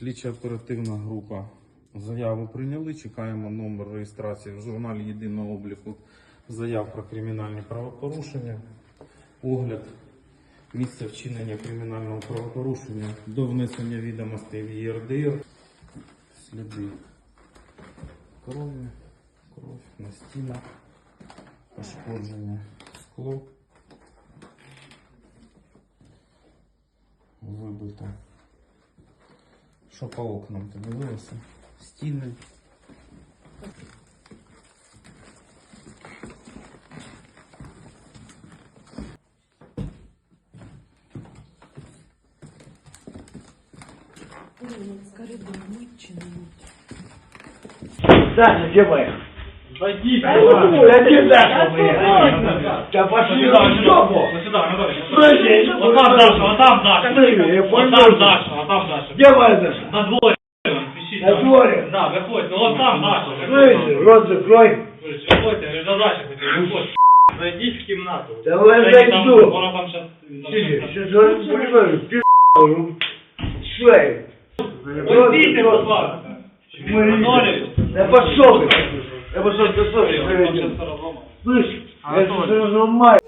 Слідча оперативна група. Заяву прийняли. Чекаємо номер реєстрації в журналі єдиного обліку заяв про кримінальні правопорушення. Огляд місця вчинення кримінального правопорушення до внесення відомостей в ЄРДР. Сліди крові, кров на стінах, пошкодження скло. Вибито. Что по окнам то дивилися? Стіни. Да, где мы? Пойди, пойди, да, ну, да пошли на жопу. Вот сюда, вот там Даша, вот там Даша. Вот там Даша. там Даша. Где моя Даша? На дворе. Ищите. На дворе? Да, выходит. Ну вот там Даша. Слышишь, рот закрой. Слышь, Выходите, я говорю, за Дашей хотел, выходит. Зайдите в кімнату. Давай Зайди там, зайду. Вона там сейчас... Слышишь, сейчас я не понимаю, пи***, Шей. Уйдите, будь ласка. Анатолий. Да пошел ты. Я пошел, ты Анатолий, слышишь, он там приведем. сейчас разломал. Слышь, я сейчас разломаю.